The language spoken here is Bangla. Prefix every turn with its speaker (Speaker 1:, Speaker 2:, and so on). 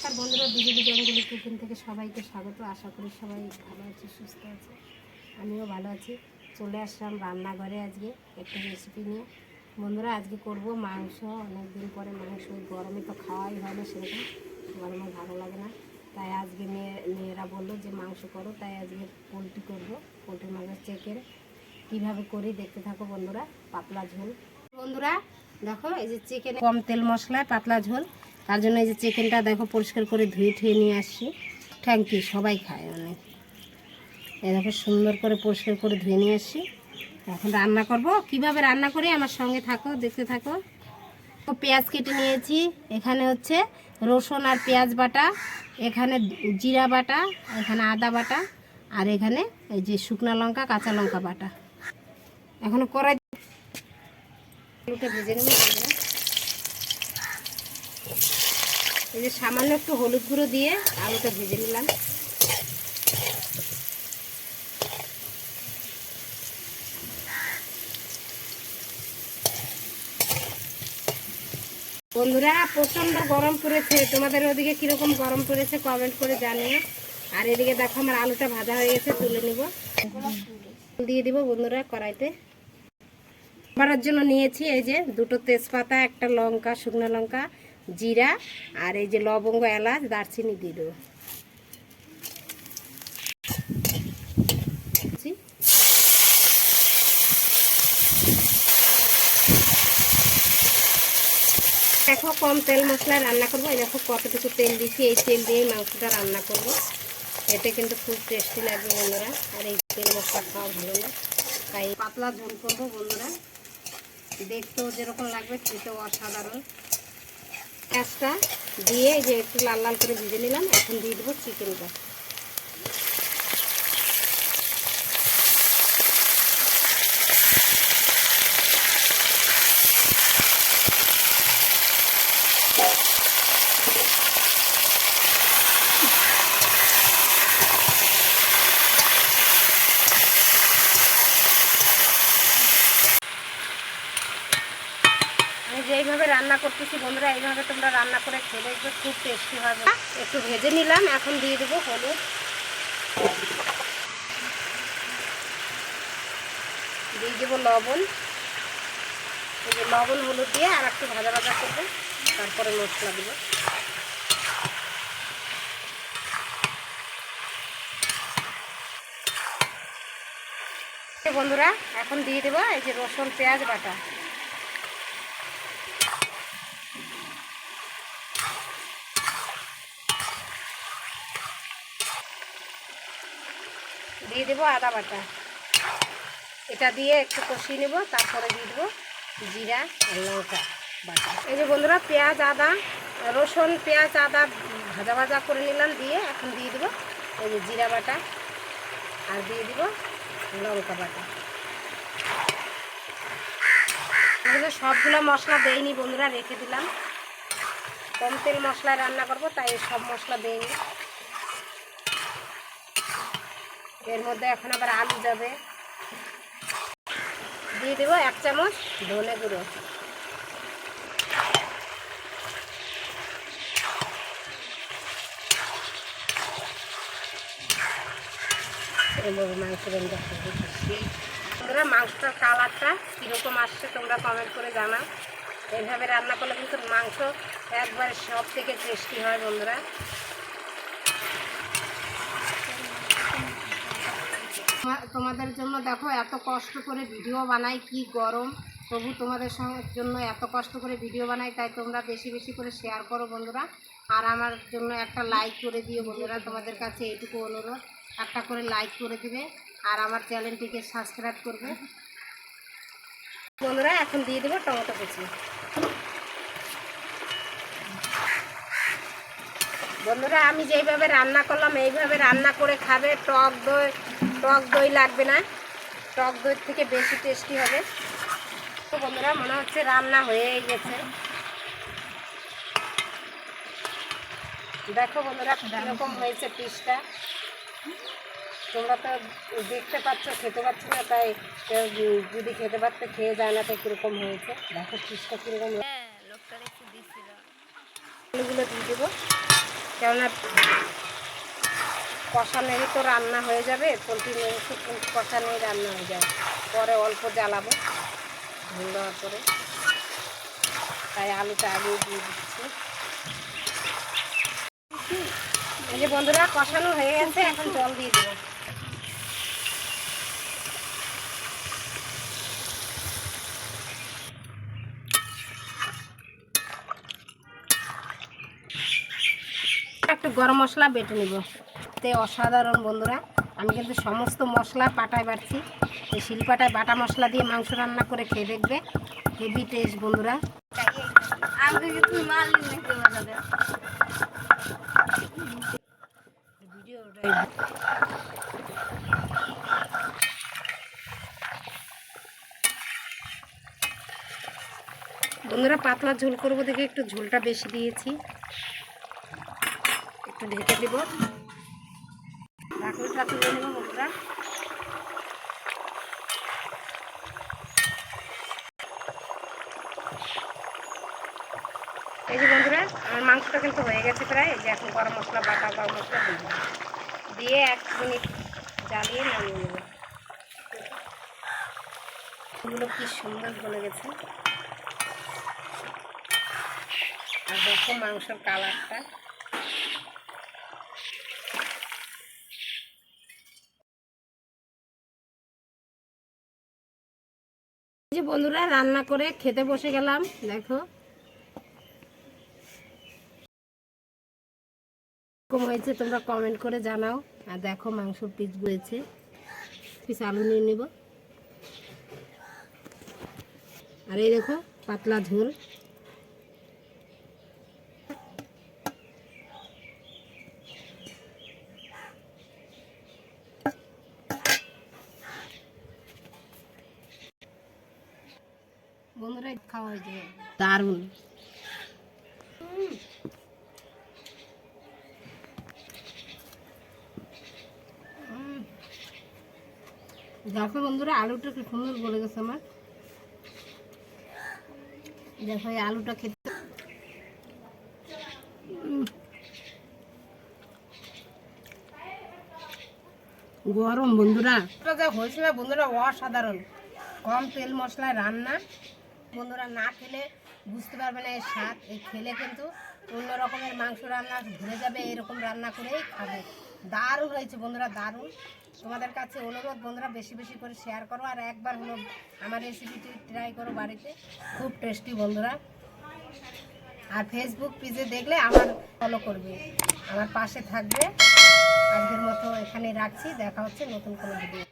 Speaker 1: নমস্কার বন্ধুরা, বিজেপি জঙ্গলি কিচেন থেকে সবাইকে স্বাগত। আশা করি সবাই ভালো আছে, সুস্থ আছে। আমিও ভালো আছি। চলে আসলাম রান্নাঘরে আজকে একটা রেসিপি নিয়ে। বন্ধুরা, আজকে করব মাংস। অনেক দিন পরে মাংস গরমে তো খাওয়াই হয় না সেরকম। গরমে ভালো লাগে না। তাই আজকে মেয়ে, মেয়েরা বলল যে মাংস করো। তাই আজকে পোলট্রি করব। পোলট্রি মাংস চেকের কীভাবে করি দেখতে থাকো বন্ধুরা, পাতলা ঝোল। বন্ধুরা, দেখো এই যে চিকেন কম তেল মশলায় পাতলা ঝোল। তার জন্য এই যে চিকেনটা দেখো পরিষ্কার করে ধুয়ে ঠুয়ে নিয়ে আসছি। থ্যাংক ইউ সবাই খায় অনেক। দেখো সুন্দর করে পরিষ্কার করে ধুয়ে নিয়ে আসছি। এখন রান্না করব। কীভাবে রান্না করি আমার সঙ্গে থাকো, দেখতে থাকো। তো পেঁয়াজ কেটে নিয়েছি। এখানে হচ্ছে রসুন আর পেঁয়াজ বাটা, এখানে জিরা বাটা, এখানে আদা বাটা, আর এখানে এই যে শুকনো লঙ্কা, কাঁচা লঙ্কা বাটা। এখনও আলুটা ভেজে নেব। এই যে সামান্য একটু হলুদ গুঁড়ো দিয়ে আলুটা ভেজে নিলাম। বন্ধুরা, প্রচণ্ড গরম পড়েছে। তোমাদের ওদিকে কীরকম গরম পড়েছে কমেন্ট করে জানিও। আর এদিকে দেখো আমার আলুটা ভাজা হয়ে গেছে, তুলে নিব। দিয়ে দিব বন্ধুরা কড়াইতে। বাড়ার জন্য নিয়েছি এই যে দুটো তেজপাতা, একটা লঙ্কা, শুকনো লঙ্কা। জিরা আর এই যে লবঙ্গ এলাচ, দারচিনি দিয়ে দেবো। দেখো, কম তেল মশলায় রান্না করব। এই দেখো কতটুকু তেল দিচ্ছি এই তেল দিয়েই মাংসটা রান্না করব। এতে কিন্তু খুব টেস্টি লাগবে বন্ধুরা। আর এই তেল মশলা খাওয়া ভালো না। তাই পাতলা ঝোল করব বন্ধুরা। দেখতেও যেরকম লাগবে, খেতেও অসাধারণ। পেঁয়াজটা দিয়ে যে একটু লাল লাল করে ভেজে নিলাম এখন দিয়ে দেবো চিকেনটা এইভাবে রান্না করতেছি, বন্ধুরা, এইভাবে তোমরা রান্না করে খেয়ে দেখবে, খুব টেস্টি হবে। একটু ভেজে নিলাম, এখন দিয়ে দেবো হলুদ। দিয়ে দেবো লবণ। এই যে লবণ, হলুদ দিয়ে আর একটু ভাজা ভাজা করব, তারপরে মশলা দেবো। বন্ধুরা, এখন দিয়ে দেবো এই যে রসুন, পেঁয়াজ বাটা। দিয়ে দেবো আদা বাটা। এটা দিয়ে একটু কষিয়ে নেব, তারপরে দিয়ে দেবো জিরা আর লঙ্কা বাটা। এই যে বন্ধুরা, পেঁয়াজ, আদা, রসুন, পেঁয়াজ, আদা ভাজা ভাজা করে নিলাম, দিয়ে এখন দিয়ে দেবো এই যে জিরা বাটা আর দিয়ে দিব লঙ্কা বাটা। সবগুলো মশলা দেয়নি বন্ধুরা, রেখে দিলাম। কম তেল মশলায় রান্না করব, তাই সব মশলা দেয়নি এর মধ্যে এখন আবার আলু যাবে। দিয়ে দেবো এক চামচ ধনে গুঁড়ো। মাংস বন্ধুরা মাংসটার কালারটা কীরকম আসছে তোমরা কমেন্ট করে জানাও। এইভাবে রান্না করলে কিন্তু মাংস একবারে সব থেকে টেস্টি হয় বন্ধুরা। তোমা- তোমাদের জন্য দেখো এত কষ্ট করে ভিডিও বানাই, কি গরম। তবু তোমাদের জন্য এত কষ্ট করে ভিডিও বানাই, তাই তোমরা বেশি বেশি করে শেয়ার করো বন্ধুরা। আর আমার জন্য একটা লাইক করে দিও বন্ধুরা, তোমাদের কাছে এইটুকু অনুরোধ। একটা করে লাইক করে দিবে, আর আমার চ্যানেলটিকে সাবস্ক্রাইব করবে। বন্ধুরা, এখন দিয়ে দেবো টমেটো কুচি। বন্ধুরা, আমি যেইভাবে রান্না করলাম, এইভাবে রান্না করে খাবে, টক দই টক দই লাগবে না। টক দই থেকে বেশি টেস্টি হবে। তো বন্ধুরা মনে হচ্ছে রান্না হয়েই গেছে। দেখো বন্ধুরা কীরকম হয়েছে পিসটা তোমরা তো দেখতে পাচ্ছ খেতে পাচ্ছ না তাই যদি খেতে পারতে খেয়ে যায় না তো কীরকম হয়েছে। দেখো পিসটা কীরকম আলুগুলো দিয়ে দেবো। কেননা কষানেরই তো রান্না হয়ে যাবে, পোলট্রি মাংস কষানেই রান্না হয়ে যাবে। পরে অল্প জ্বালাবো ঝোল দেওয়ার পরে তাই আলুটা আগে দিয়ে দিচ্ছি। এই যে বন্ধুরা, কষানো হয়ে গেছে, এখন জল দিয়ে দেবো। একটু গরম মশলা বেটে নিব। তে অসাধারণ বন্ধুরা। আমি কিন্তু সমস্ত মশলা পাটায় বাড়ছি। এই শিলপাটায় বাটা মশলা দিয়ে মাংস রান্না করে খেয়ে দেখবে। হেভি টেস্ট বন্ধুরা। বন্ধুরা পাতলা ঝোল করব দেখে একটু ঝোলটা বেশি দিয়েছি। একটু ঢেকে দিব। বন্ধুরা এই যে বন্ধুরা, আমার মাংসটা কিন্তু হয়ে গেছে প্রায়। যে এখন গরম মশলা, বাটা, গরম মশলা দিয়ে দিয়ে এক মিনিট জ্বালিয়ে নামিয়ে নেব। এগুলো কি সুন্দর গলে গেছে। আর দেখো মাংসের কালারটা। যে বন্ধুরা, রান্না করে খেতে বসে গেলাম, দেখো। কম হয়েছে, তোমরা কমেন্ট করে জানাও। আর দেখো মাংস পিস গুলেছে পিস আলু নিয়ে নেব। আর এই দেখো, পাতলা ঝোল বন্ধুরা খাওয়া হয়েছে দারুণ। দেখো বন্ধুরা, আলুটা কি সুন্দর গলে গেছে আমার। দেখো এই আলুটা খেতে। গরম বন্ধুরা। যা হয়েছে বন্ধুরা, অসাধারণ। কম তেল মশলায় রান্না। বন্ধুরা না খেলে বুঝতে পারবে না এর স্বাদ। এই খেলে কিন্তু অন্য রকমের মাংস রান্না ভুলে যাবে, এরকম রান্না করেই খাবে। দারুণ হয়েছে বন্ধুরা, দারুণ। তোমাদের কাছে অনুরোধ বন্ধুরা, বেশি বেশি করে শেয়ার করো আর একবার হলো আমার রেসিপিটি ট্রাই করো বাড়িতে। খুব টেস্টি বন্ধুরা। আর ফেসবুক পেজে দেখলে আমার ফলো করবে, আমার পাশে থাকবে। আজকের মতো এখানে রাখছি, দেখা হচ্ছে নতুন কোনো ভিডিও